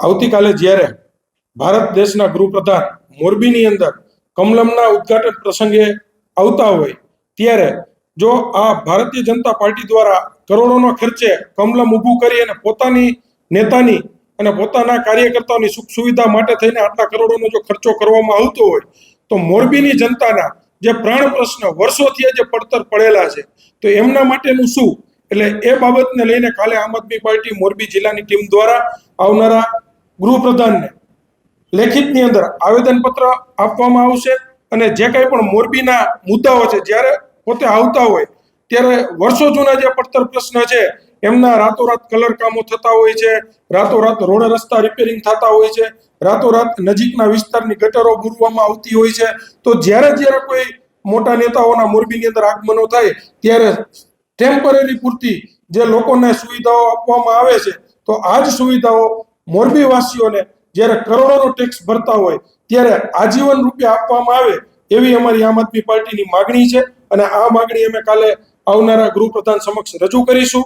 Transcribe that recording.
આવતીકાલે જ્યારે ભારત દેશના ગૃહપ્રધાન મોરબીની અંદર કમલમના ઉદ્ઘાટન પ્રસંગે આવતા હોય, ત્યારે જો આ ભારતીય જનતા પાર્ટી દ્વારા કરોડોનો ખર્ચે કમલમ ઊભું કરી અને પોતાની નેતાની અને પોતાના કાર્યકર્તાઓની સુખ સુવિધા માટે થઈને આટલા કરોડોનો જો ખર્ચો કરવામાં આવતો હોય, તો મોરબીની જનતાના જે પ્રાણ પ્રશ્ન વર્ષોથી જે પડતર પડેલા છે, તો એમના માટેનું શું? એટલે એ બાબતને લઈને કાલે આમ આદમી પાર્ટી મોરબી જિલ્લાની ટીમ દ્વારા આવનારા ગૃહપ્રધાનને. લેખિતની અંદર આવેદનપત્ર આપવામાં આવશે અને જે કંઈ પણ મોરબીના મુદ્દાઓ છે, જ્યારે પોતે આવતા હોય, ત્યારે વર્ષો જૂના જે પડતર પ્રશ્ન છે, એમના રાતોરાત કલર કામો થતા હોય છે, રાતોરાત રોડ રસ્તા રિપેરિંગ થતા હોય છે, રાતોરાત નજીકના વિસ્તારની ગટરો ભૂરવામાં આવતી હોય છે, તો જ્યારે જ્યારે કોઈ મોટા નેતાઓના મોરબીની અંદર આગમનો થાય, ત્યારે ટેમ્પરરી પૂરતી જે લોકોને સુવિધાઓ આપવામાં આવે છે, તો આ જ સુવિધાઓ મોરબી વાસીઓને જ્યારે કરોડોનો ટેક્સ ભરતા હોય, ત્યારે આજીવન રૂપિયા આપવામાં આવે એવી અમારી આમ આદમી પાર્ટીની માગણી છે. અને આ માગણી અમે કાલે આવનારા ગૃહપ્રધાન સમક્ષ રજૂ કરીશું.